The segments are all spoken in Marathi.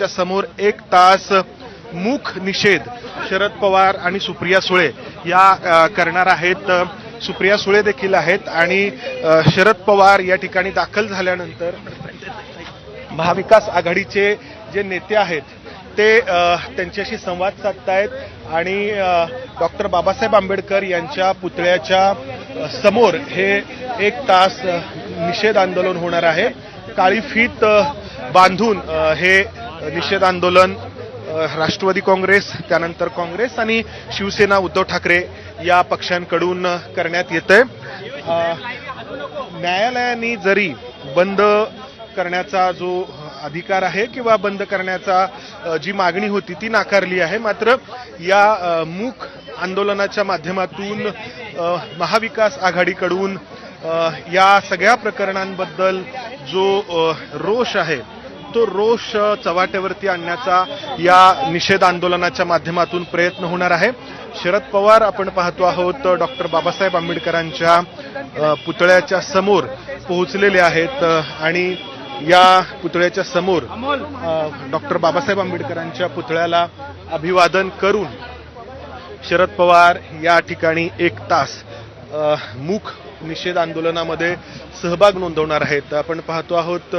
पुतळ्याच्या समोर एक तास मूक निषेध शरद पवार आणि सुप्रिया सुळे या करणार आहेत. सुप्रिया सुळे देखील आहेत आणि शरद पवार या ठिकाणी दाखल झाल्यानंतर महाविकास आघाडीचे जे नेते आहेत ते त्यांच्याशी संवाद साधतायत आणि डॉक्टर बाबासाहेब आंबेडकर यांच्या पुतळ्याच्या समोर हे एक तास निषेध आंदोलन होणार आहे. काळी फीत बांधून हे निषेध आंदोलन राष्ट्रवादी काँग्रेस त्यानंतर काँग्रेस आणि शिवसेना उद्धव ठाकरे या पक्षांकडून करण्यात येत आहे न्यायालयाने जरी बंद करण्याचा जो अधिकार आहे किंवा बंद करण्याचा जी मागणी होती ती नाकारली आहे मात्र या मूक आंदोलनाच्या माध्यमातून महाविकास आघाडीकडून या सगळ्या प्रकरणांबद्दल जो रोष आहे तो रोष चव्हाट्यावरती आणण्याचा या निषेध आंदोलनाच्या माध्यमातून प्रयत्न होणार आहे. शरद पवार आपण पाहतो आहोत डॉक्टर बाबासाहेब आंबेडकरांच्या पुतळ्याच्या समोर पोहोचलेले आहेत आणि या पुतळ्याच्या समोर डॉक्टर बाबासाहेब आंबेडकरांच्या पुतळ्याला अभिवादन करून शरद पवार या ठिकाणी एक तास मूक निषेध आंदोलनामध्ये सहभाग नोंदवणार आहेत. आपण पाहतो आहोत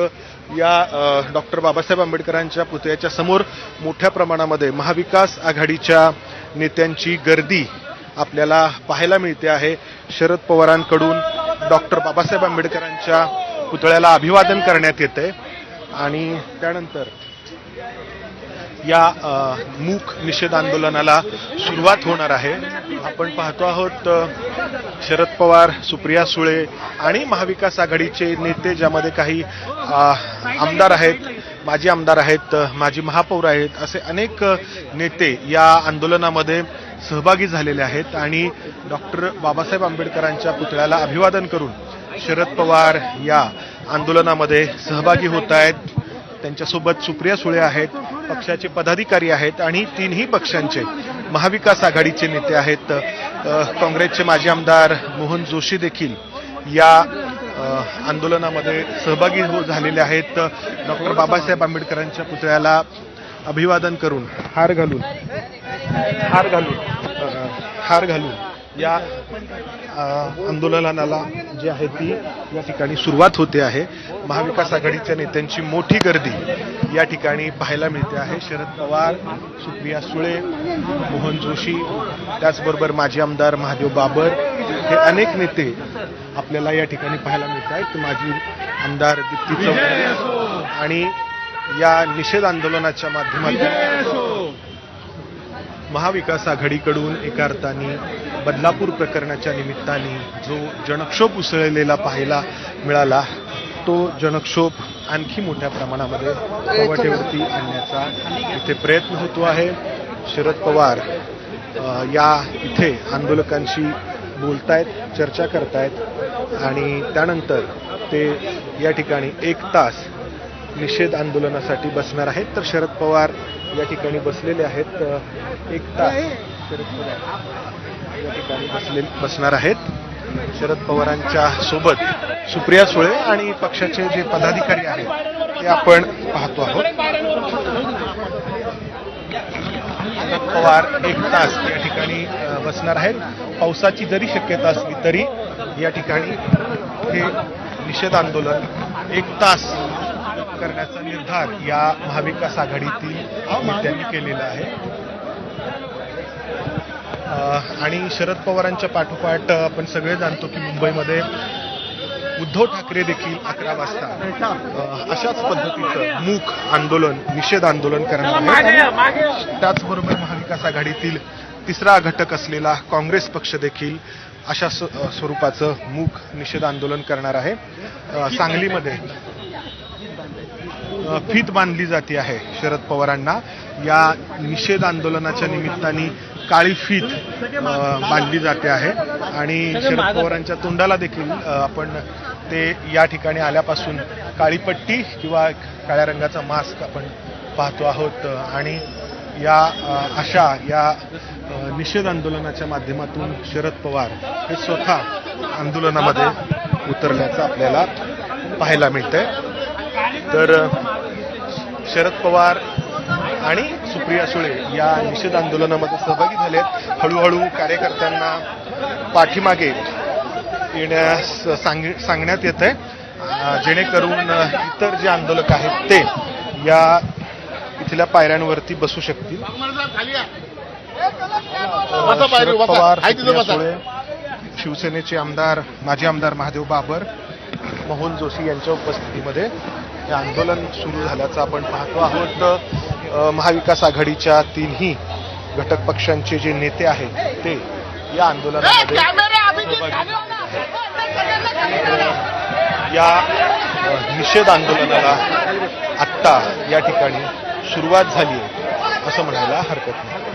या डॉक्टर बाबासाहेब आंबेडकरांच्या पुतळ्याच्या समोर मोठ्या प्रमाणामध्ये महाविकास आघाडीच्या नेत्यांची गर्दी आपल्याला पाहायला मिळते आहे. शरद पवारांकडून डॉक्टर बाबासाहेब आंबेडकरांच्या पुतळ्याला अभिवादन करण्यात येते आणि त्यानंतर या मूक निषेध आंदोलनाला सुरुवात होणार आहे. आपण पाहतो आहोत शरद पवार सुप्रिया सुळे आणि महाविकास आघाडीचे नेते ज्यामध्ये काही आमदार आहेत माजी आमदार आहेत माजी महापौर आहेत असे अनेक नेते या आंदोलनामध्ये सहभागी झालेले आहेत. आणि डॉक्टर बाबासाहेब आंबेडकरांच्या पुतळ्याला अभिवादन करून शरद पवार या आंदोलनामध्ये सहभागी होत आहेत. त्यांच्यासोबत सुप्रिया सुळे आहेत पक्षाचे पदाधिकारी आहेत आणि तीनही पक्षांचे महाविकास आघाडीचे नेते आहेत काँग्रेसचे माजी आमदार मोहन जोशी देखील या आंदोलनामध्ये सहभागी हो झालेले आहेत. डॉक्टर बाबासाहेब आंबेडकरांच्या पुतळ्याला अभिवादन करून हार घालून हार घालून हार घालून या आंदोलनाला जी आहे ती या ठिकाणी सुरुवात होते आहे. महाविकास आघाडीच्या नेत्यांची मोठी गर्दी या ठिकाणी पाहायला मिळते आहे. शरद पवार सुप्रिया सुळे मोहन जोशी त्याचबरोबर माजी आमदार महादेव बाबर हे अनेक नेते आपल्याला या ठिकाणी पाहायला मिळत आहेत. माजी आमदार दीप्ती चौधरी आणि या निषेध आंदोलनाच्या माध्यमातून महाविकास आघाडीकडून एका अर्थाने बदलापूर प्रकरणाच्या निमित्ताने जो जनक्षोभ उसळलेला पाहायला मिळाला तो जनक्षोभ आणखी मोठ्या प्रमाणामध्ये कवाटेवरती आणण्याचा इथे प्रयत्न होतो आहे. शरद पवार या इथे आंदोलकांशी बोलतायत चर्चा करतायत आणि त्यानंतर ते या ठिकाणी एक तास निषेध आंदोलनासाठी बसणार आहेत. तर शरद पवार या ठिकाणी बसलेले आहेत एक तास शरद पवार या ठिकाणी बसले बसणार आहेत. शरद पवारांच्या सोबत सुप्रिया सुळे आणि पक्षाचे जे पदाधिकारी आहेत ते आपण पाहतो आहोत. शरद पवार एक तास या ठिकाणी बसणार आहेत. पावसाची जरी शक्यता असली तरी या ठिकाणी हे निषेध आंदोलन एक तास करण्याचा निर्धार या महाविकास आघाडीतील नेत्यांनी केलेला आहे. आणि शरद पवारांच्या पाठोपाठ आपण सगळे जाणतो की मुंबईमध्ये उद्धव ठाकरे देखील अकरा वाजता अशाच पद्धतीचं मूक आंदोलन निषेध आंदोलन करणार आहे त्याचबरोबर महाविकास आघाडीतील तिसरा घटक असलेला काँग्रेस पक्ष देखील अशा स्वरूपाचं मूक निषेध आंदोलन करणार आहे. सांगलीमध्ये फीत बांधली जाते आहे शरद पवारांना. या निषेध आंदोलनाच्या निमित्ताने काळी फीत बांधली जाते आहे. आणि शरद पवारांच्या तोंडाला देखील आपण ते या ठिकाणी आल्यापासून काळी पट्टी किंवा काळ्या रंगाचा मास्क आपण पाहतो आहोत. आणि या अशा या निषेध आंदोलनाच्या माध्यमातून शरद पवार हे स्वतः आंदोलनामध्ये उतरल्याचं आपल्याला पाहायला मिळतंय. तर शरद पवार आणि सुप्रिया सुळे या निषेध आंदोलनामध्ये सहभागी झालेत हळूहळू कार्यकर्त्यांना पाठीमागे येण्यास सांग सांगण्यात येत आहे जेणेकरून इतर जे आंदोलक आहेत ते या इथल्या पायऱ्यांवरती बसू शकतील. पवार. सुळे, शिवसेनेचे आमदार माजी आमदार महादेव बाबर मोहन जोशी यांच्या उपस्थितीमध्ये हे आंदोलन सुरू झाल्याचं आपण पाहतो आहोत. महाविकास आघाडीच्या तीनही घटक पक्षांचे जे नेते आहेत ते या आंदोलनामध्ये या निषेध आंदोलनाला आत्ता या ठिकाणी सुरुवात झाली आहे असं म्हणायला हरकत नाही.